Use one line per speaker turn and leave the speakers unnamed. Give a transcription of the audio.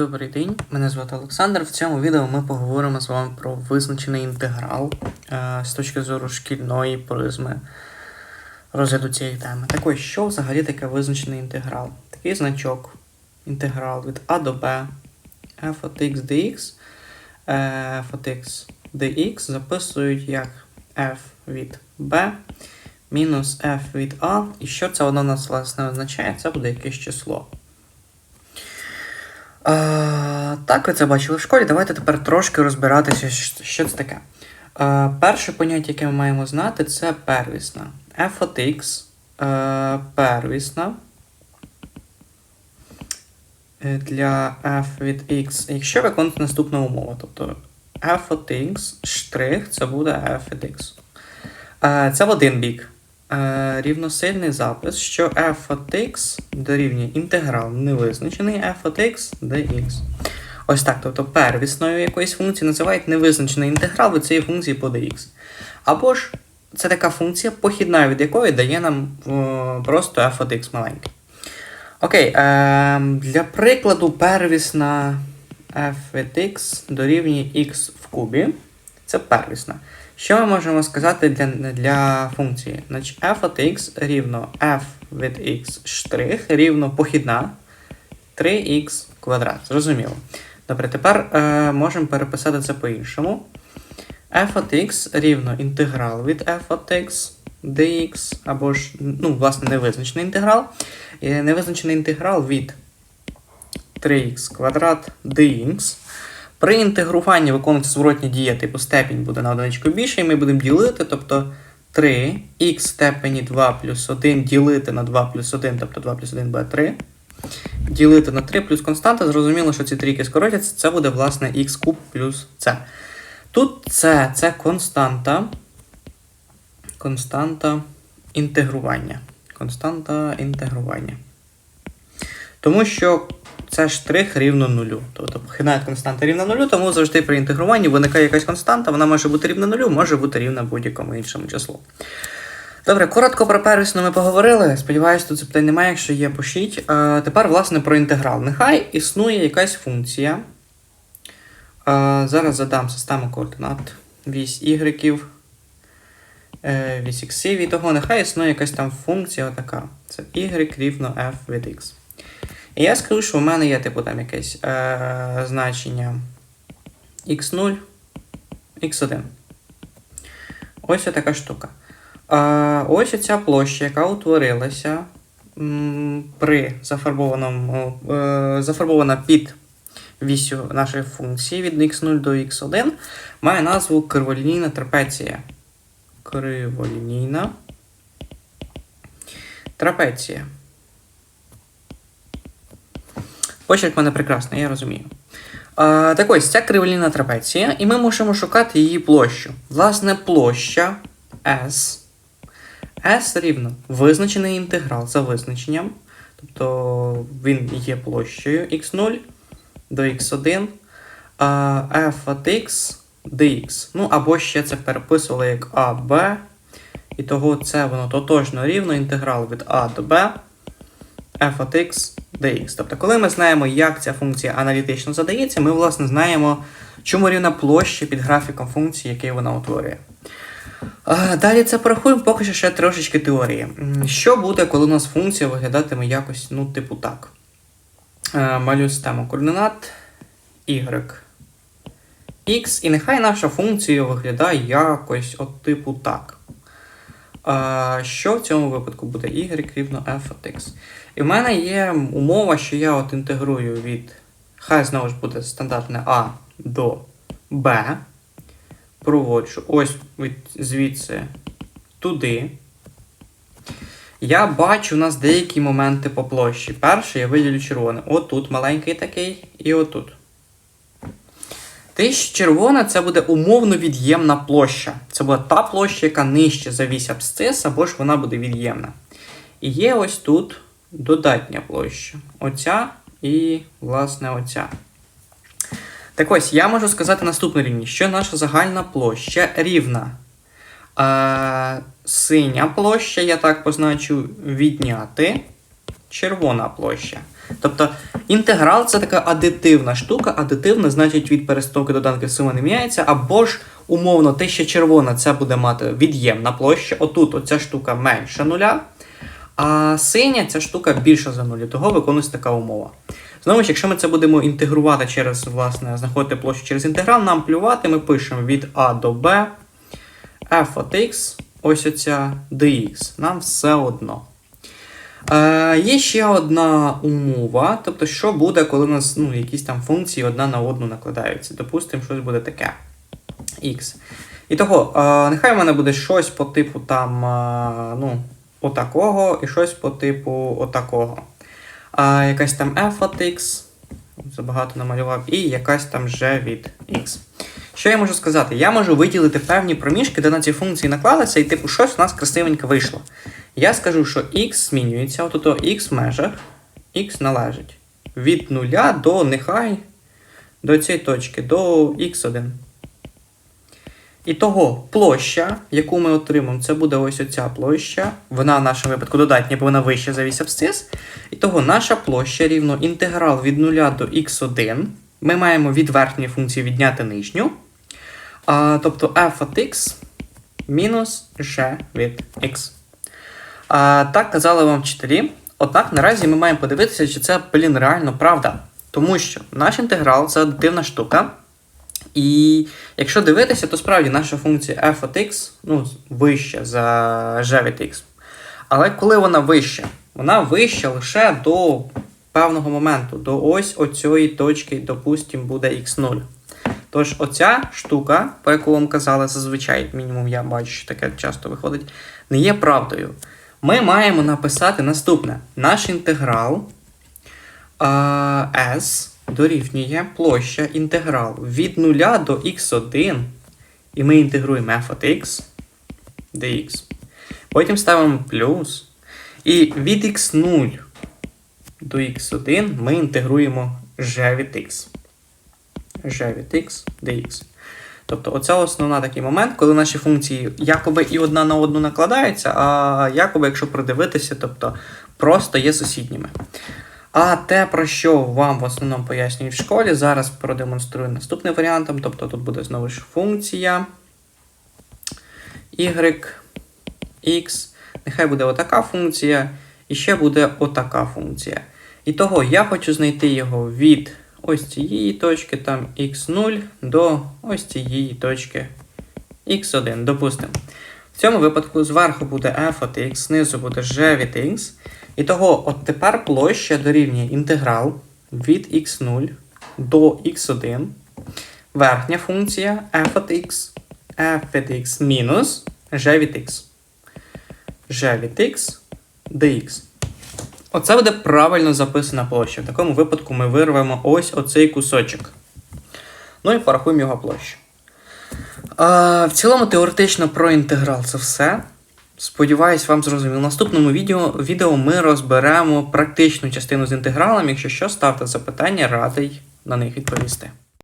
Добрий день, мене звати Олександр. В цьому відео ми поговоримо з вами про визначений інтеграл е, з точки зору шкільної призми розгляду цієї теми. Так ось, що взагалі таке визначений інтеграл? Такий значок інтеграл від А до Б f от x dx, е, f от x dx записують як f від B мінус f від A. І що це воно нас власне означає? Це буде якесь число. Е, так, ви це бачили в школі. Давайте тепер трошки розбиратися, що це таке. Е, перше поняття, яке ми маємо знати, це первісна. f от x е, первісна для f від x, якщо виконати наступну умову. Тобто f от x штрих це буде f від x. Це в один бік. Е, рівносильний запис, що f от x дорівнює інтеграл невизначений f от x dx. Ось так. Тобто первісною якоїсь функції називають невизначений інтеграл від цієї функції по dx. Або ж це така функція, похідна від якої дає нам о, просто f от x маленький. Окей, е, для прикладу, первісна f від x дорівнює x в кубі. Це первісна. Що ми можемо сказати для, для функції? Значить, f от x рівно f від x штрих рівно похідна 3x квадрат. Зрозуміло. Добре, тепер е, можемо переписати це по-іншому. f от x рівно інтеграл від f от x dx, або ж, ну, власне, невизначений інтеграл. Е, Невизначений інтеграл від 3х квадрат dx. При інтегруванні виконується зворотня дія, типу степінь буде на одиничку більше, і ми будемо ділити, тобто 3 х в степені 2 плюс 1 ділити на 2 плюс 1, тобто 2 плюс 1 буде 3. Ділити на 3 плюс константа, зрозуміло, що ці трійки скоротяться, це буде, власне, х куб плюс c. Тут c це константа. Константа інтегрування. Константа інтегрування. Тому що це штрих рівно нулю. Тобто похідна константа рівна нулю, тому завжди при інтегруванні виникає якась константа, вона може бути рівна нулю, може бути рівна будь-якому іншому числу. Добре, коротко про первісну ми поговорили. Сподіваюсь, тут запитань немає, якщо є, пишіть. Е, тепер, власне, про інтеграл. Нехай існує якась функція. Е, зараз задам систему координат. Вісь y, е, вісь x, і того нехай існує якась там функція отака. Це y рівно f від x. І я скажу, що в мене є типу там якесь е, значення x0, x1. Ось така штука. Е, ось ця площа, яка утворилася при зафарбованому, е, зафарбована під вісю нашої функції від x0 до x1, має назву криволінійна трапеція. Криволінійна трапеція. Почерк в мене прекрасний, я розумію. А, так ось, ця криволінна трапеція, і ми можемо шукати її площу. Власне, площа S. S рівно визначений інтеграл за визначенням. Тобто він є площею x0 до x1, а f от x dx. Ну, або ще це переписували як a. І того це воно тотожно рівно інтеграл від a до b f от x dx. Тобто, коли ми знаємо, як ця функція аналітично задається, ми, власне, знаємо, чому рівна площа під графіком функції, який вона утворює. Далі це порахуємо поки що ще трошечки теорії. Що буде, коли у нас функція виглядатиме якось, ну, типу так. Е, Малюю систему координат y. X, і нехай наша функція виглядає якось от типу так. А, що в цьому випадку буде y рівно f от x. І в мене є умова, що я от інтегрую від, хай знову ж буде стандартне A до B. Проводжу ось від звідси туди. Я бачу у нас деякі моменти по площі. Перший я виділю червоне. Отут маленький такий, і отут. Що червона це буде умовно від'ємна площа. Це буде та площа, яка нижче за вісь абсцис, або ж вона буде від'ємна. І є ось тут додатня площа. Оця і, власне, оця. Так ось, я можу сказати наступну рівність, що наша загальна площа рівна. А, синя площа, я так позначу, відняти червона площа. Тобто інтеграл це така адитивна штука. Адитивна, значить від перестановки доданків сума не міняється, або ж умовно, те, що червона, це буде мати від'ємна площа. Отут оця штука менша нуля. А синя ця штука більша за нулі, того виконується така умова. Знову ж, якщо ми це будемо інтегрувати через, власне, знаходити площу через інтеграл, нам плювати, ми пишемо від А до Б, f от x, ось оця dx. Нам все одно. Е, є ще одна умова, тобто, що буде, коли у нас ну, якісь там функції одна на одну накладаються. Допустимо, щось буде таке. x. І того, е, нехай в мене буде щось по типу там, е, ну, отакого, і щось по типу отакого. А, якась там f от x, забагато намалював, і якась там g від x. Що я можу сказати? Я можу виділити певні проміжки, де на ці функції наклалися, і типу щось у нас красивенько вийшло. Я скажу, що x змінюється, от ото x в межах, x належить від 0 до нехай до цієї точки, до x1. І того площа, яку ми отримаємо, це буде ось оця площа. Вона в нашому випадку додатня, бо вона вища за вісь абсцис. І того наша площа рівно інтеграл від 0 до x1. Ми маємо від верхньої функції відняти нижню. А, тобто f от x мінус g від x. А, так казали вам вчителі. Однак наразі ми маємо подивитися, чи це, блін, реально правда. Тому що наш інтеграл це адитивна штука. І якщо дивитися, то справді наша функція f от x ну, вища за g від x. Але коли вона вища? Вона вища лише до певного моменту, до ось оцієї точки, допустимо, буде x0. Тож оця штука, по яку вам казали зазвичай, мінімум я бачу, що таке часто виходить, не є правдою. Ми маємо написати наступне: наш інтеграл S дорівнює площа інтеграл від 0 до x1, і ми інтегруємо f от x dx. Потім ставимо плюс. І від x0 до x1 ми інтегруємо g від x. g від x dx. Тобто, оце основна такий момент, коли наші функції якоби і одна на одну накладаються, а якоби, якщо придивитися, тобто просто є сусідніми. А те, про що вам в основному пояснюють в школі, зараз продемонструю наступним варіантом. Тобто тут буде знову ж функція y, x. Нехай буде отака функція, і ще буде отака функція. І того я хочу знайти його від ось цієї точки, там x0 до ось цієї точки x1. Допустимо. В цьому випадку зверху буде f от x, знизу буде g від x. І того, от тепер площа дорівнює інтеграл від x0 до x1. Верхня функція f от x, f від x мінус g від x. g від x dx. Оце буде правильно записана площа. В такому випадку ми вирвемо ось оцей кусочок. Ну і порахуємо його площу. А, в цілому, теоретично про інтеграл це все. Сподіваюсь, вам зрозуміло. В наступному відео, відео ми розберемо практичну частину з інтегралом. Якщо що, ставте запитання, радий на них відповісти.